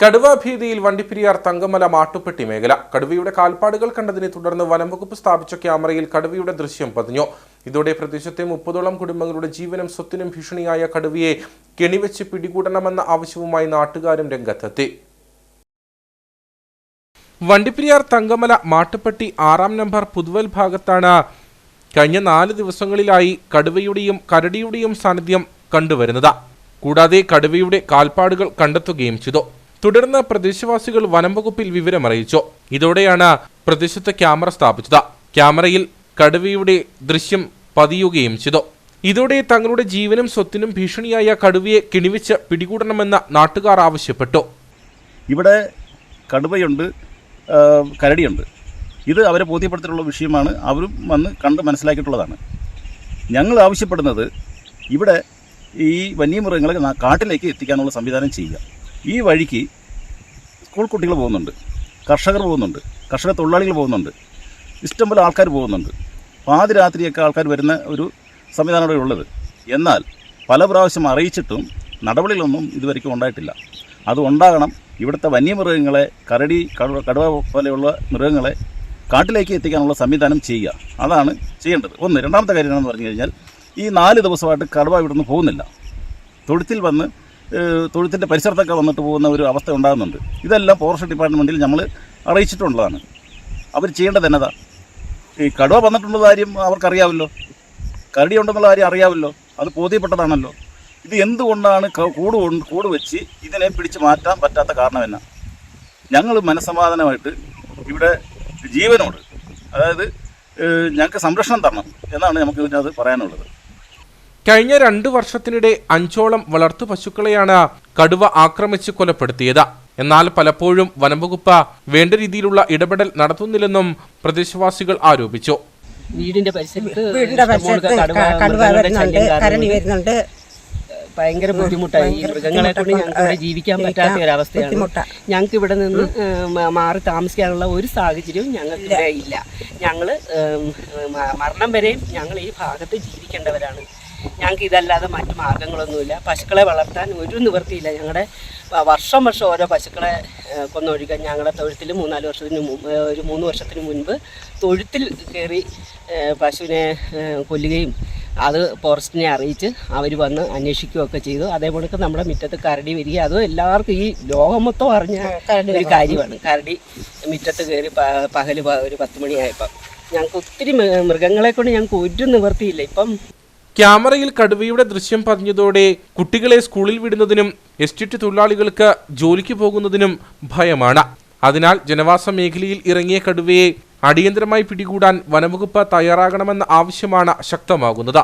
കടുവ ഭീതിയിൽ വണ്ടിപ്പെരിയാർ തങ്കമല മാട്ടുപ്പെട്ടി മേഖല. കടുവയുടെ കാൽപ്പാടുകൾ കണ്ടതിനെ തുടർന്ന് വനംവകുപ്പ് സ്ഥാപിച്ച ക്യാമറയിൽ കടുവയുടെ ദൃശ്യം പതിഞ്ഞു. ഇതോടെ പ്രദേശത്തെ മുപ്പതോളം കുടുംബങ്ങളുടെ ജീവനും സ്വത്തിനും ഭീഷണിയായ കടുവയെ കെണിവെച്ച് പിടികൂടണമെന്ന ആവശ്യവുമായി നാട്ടുകാരും രംഗത്തെത്തി. വണ്ടിപ്പിരിയാർ തങ്കമല മാട്ടുപ്പെട്ടി ആറാം നമ്പർ പുതുവൽ ഭാഗത്താണ് കഴിഞ്ഞ നാല് ദിവസങ്ങളിലായി കടുവയുടെയും കരടിയുടെയും സാന്നിധ്യം കണ്ടുവരുന്നത്. കൂടാതെ കടുവയുടെ കാൽപ്പാടുകൾ കണ്ടെത്തുകയും ചെയ്തു. തുടർന്ന് പ്രദേശവാസികൾ വനംവകുപ്പിൽ വിവരമറിയിച്ചു ഇതോടെയാണ് പ്രദേശത്ത് ക്യാമറ സ്ഥാപിച്ചത്. ക്യാമറയിൽ കടുവയുടെ ദൃശ്യം പതിയുകയും ചെയ്തു. ഇതോടെ തങ്ങളുടെ ജീവനും സ്വത്തിനും ഭീഷണിയായ കടുവയെ കിണിവിച്ച് പിടികൂടണമെന്ന് നാട്ടുകാർ ആവശ്യപ്പെട്ടു. ഇവിടെ കടുവയുണ്ട് കരടിയുണ്ട്. ഇത് അവരെ ബോധ്യപ്പെടുത്തിയിട്ടുള്ള വിഷയമാണ് അവരും വന്ന് കണ്ട് മനസ്സിലാക്കിയിട്ടുള്ളതാണ്. ഞങ്ങൾ ആവശ്യപ്പെടുന്നത് ഇവിടെ ഈ വന്യമൃഗങ്ങളെ കാട്ടിലേക്ക് എത്തിക്കാനുള്ള സംവിധാനം ചെയ്യുക. ഈ വഴിക്ക് സ്കൂൾ കുട്ടികൾ പോകുന്നുണ്ട്. കർഷകർ പോകുന്നുണ്ട്. കർഷക തൊഴിലാളികൾ പോകുന്നുണ്ട്. ഇഷ്ടംപോലെ ആൾക്കാർ പോകുന്നുണ്ട്. പാതിരാത്രിയൊക്കെ ആൾക്കാർ വരുന്ന ഒരു സംവിധാനം ഇവിടെ ഉള്ളത്. എന്നാൽ പല പ്രാവശ്യം അറിയിച്ചിട്ടും നടപടികളൊന്നും ഇതുവരെയ്ക്കും ഉണ്ടായിട്ടില്ല. അത് ഉണ്ടാകണം. ഇവിടുത്തെ വന്യമൃഗങ്ങളെ കരടി കടുവ കടുവ പോലെയുള്ള മൃഗങ്ങളെ കാട്ടിലേക്ക് എത്തിക്കാനുള്ള സംവിധാനം ചെയ്യുക. അതാണ് ചെയ്യേണ്ടത്. ഒന്ന് രണ്ടാമത്തെ കാര്യം എന്ന് പറഞ്ഞു കഴിഞ്ഞാൽ ഈ നാല് ദിവസമായിട്ട് കടുവ ഇവിടുന്ന് പോകുന്നില്ല. തൊഴുത്തിൽ വന്ന് തൊഴുത്തിന്റെ പരിസരത്തൊക്കെ വന്നിട്ട് പോകുന്ന ഒരു അവസ്ഥ ഉണ്ടാകുന്നുണ്ട്. ഇതെല്ലാം ഫോറസ്റ്റ് ഡിപ്പാർട്ട്മെന്റിൽ നമ്മൾ അറിയിച്ചിട്ടുള്ളതാണ്. അവർ ചെയ്യേണ്ടത് എന്നതാ? ഈ കടുവ വന്നിട്ടുള്ള കാര്യം അവർക്കറിയാമല്ലോ കരടി ഉണ്ടെന്നുള്ള കാര്യം അറിയാമല്ലോ അത് ബോധ്യപ്പെട്ടതാണല്ലോ. ഇത് എന്തുകൊണ്ടാണ് കൂട് കൂട് വെച്ച് ഇതിനെ പിടിച്ച് മാറ്റാൻ പറ്റാത്ത കാരണം എന്നാ? ഞങ്ങൾ മനസ്സമാധാനമായിട്ട് ഇവിടെ ജീവനോട് അതായത് ഞങ്ങൾക്ക് സംരക്ഷണം തരണം എന്നാണ് നമുക്ക് ഇതിനകത്ത് പറയാനുള്ളത്. കഴിഞ്ഞ രണ്ടു വർഷത്തിനിടെ അഞ്ചോളം വളർത്തു പശുക്കളെയാണ് കടുവ ആക്രമിച്ച് കൊലപ്പെടുത്തിയത്. എന്നാൽ പലപ്പോഴും വനംവകുപ്പ് വേണ്ട രീതിയിലുള്ള ഇടപെടൽ നടത്തുന്നില്ലെന്നും പ്രദേശവാസികൾ ആരോപിച്ചു. വീടിന്റെ പരിസരത്ത് വീടിന്റെ പരിസരത്ത് കടുവ ക- വരുന്നുണ്ട് ഭയങ്കര ബുദ്ധിമുട്ടായി. ഈ മൃഗങ്ങളെ കൊണ്ട് ഞങ്ങൾക്ക് ഇവിടെ ജീവിക്കാൻ പറ്റാത്ത ഒരു അവസ്ഥയാണ് ഞങ്ങൾക്ക് ഇവിടെ നിന്ന് മാറി താമസിക്കാനുള്ള ഒരു സാഹചര്യവും ഞങ്ങൾക്ക് ഇവിടെ ഇല്ല. ഞങ്ങൾ മരണം വരെയും ഞങ്ങൾ ഈ ഭാഗത്ത് ജീവിക്കേണ്ടവരാണ്. ഞങ്ങൾക്ക് ഇതല്ലാതെ മറ്റു മാർഗങ്ങളൊന്നുമില്ല. പശുക്കളെ വളർത്താൻ ഒരു നിവൃത്തിയില്ല. ഞങ്ങളുടെ വർഷം വർഷം ഓരോ പശുക്കളെ കൊന്നൊഴിക്കാൻ ഞങ്ങളുടെ തൊഴുത്തിൽ മൂന്നാൽ വർഷത്തിന് മുമ്പ് ഒരു മൂന്ന് വർഷത്തിന് മുൻപ് തൊഴുത്തിൽ കയറി പശുവിനെ കൊല്ലുകയും അത് ഫോറസ്റ്റിനെ അറിയിച്ച് അവർ വന്ന് അന്വേഷിക്കുകയൊക്കെ ചെയ്തു. അതേപോലെ നമ്മുടെ മുറ്റത്ത് കരടി വരിക അതും എല്ലാവർക്കും ഈ ലോകം മൊത്തം അറിഞ്ഞ ഒരു കാര്യമാണ്. കരടി മുറ്റത്ത് കയറി പകൽ ഒരു പത്ത് മണിയായപ്പം. ഞങ്ങൾക്ക് ഒത്തിരി മൃഗങ്ങളെ കൊണ്ട് ഞങ്ങൾക്ക് ഒരു നിവൃത്തിയില്ല. ഇപ്പം ക്യാമറയിൽ കടുവയുടെ ദൃശ്യം പതിഞ്ഞതോടെ കുട്ടികളെ സ്കൂളിൽ വിടുന്നതിനും എസ്റ്റിറ്റ് തൊഴിലാളികൾക്ക് ജോലിക്ക് പോകുന്നതിനും ഭയമാണ്. അതിനാൽ ജനവാസ മേഖലയിൽ ഇറങ്ങിയ കടുവയെ അടിയന്തരമായി പിടികൂടാൻ വനംവകുപ്പ് തയ്യാറാകണമെന്ന ആവശ്യമാണ് ശക്തമാകുന്നത്.